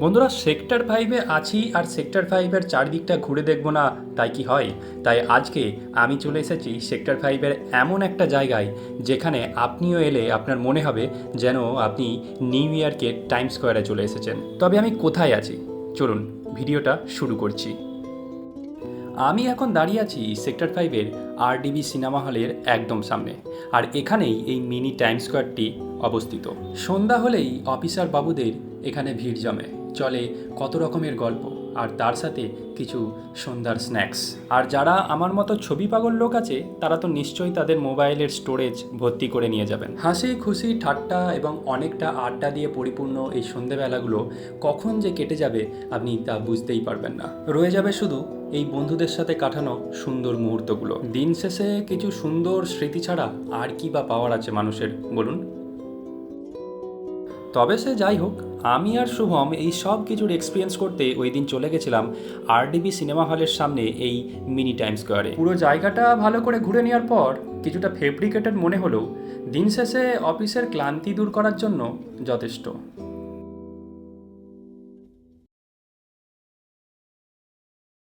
বন্ধুরা সেক্টর ফাইভে আছি আর সেক্টর ফাইভের চারদিকটা ঘুরে দেখব না, তাই কি হয়? তাই আজকে আমি চলে এসেছি সেক্টর ফাইভের এমন একটা জায়গায়, যেখানে আপনিও এলে আপনার মনে হবে যেন আপনি নিউ ইয়র্কের টাইম স্কোয়ারে চলে এসেছেন। তবে আমি কোথায় আছি? চলুন, ভিডিওটা শুরু করছি। আমি এখন দাঁড়িয়ে আছি সেক্টর ফাইভের আরডিবি সিনেমা হলের একদম সামনে, আর এখানেই এই মিনি টাইম স্কোয়ারটি অবস্থিত। সন্ধ্যা হলেই অফিসার বাবুদের এখানে ভিড় জমে, চলে কত রকমের গল্প, আর তার সাথে কিছু সন্ধ্যার স্ন্যাক্স। আর যারা আমার মতো ছবি পাগল লোক আছে, তারা তো নিশ্চয়ই তাদের মোবাইলের স্টোরেজ ভর্তি করে নিয়ে যাবেন। হাসি, খুশি, ঠাট্টা এবং অনেকটা আড্ডা দিয়ে পরিপূর্ণ এই সন্ধেবেলাগুলো কখন যে কেটে যাবে আপনি তা বুঝতেই পারবেন না। রয়ে যাবে শুধু এই বন্ধুদের সাথে কাটানো সুন্দর মুহূর্তগুলো। দিন শেষে কিছু সুন্দর স্মৃতি ছাড়া আর কি বা পাওয়ার আছে মানুষের, বলুন? তবে সে যাই হোক, আমি আর শুভম এই সব কিছুর এক্সপিরিয়েন্স করতে ওই দিন চলে গেছিলাম আরডিবি সিনেমা হলের সামনে এই মিনি টাইম স্কোয়ারে। পুরো জায়গাটা ভালো করে ঘুরে নেওয়ার পর কিছুটা ফেব্রিকেটেড মনে হলেও দিন শেষে অফিসের ক্লান্তি দূর করার জন্য যথেষ্ট।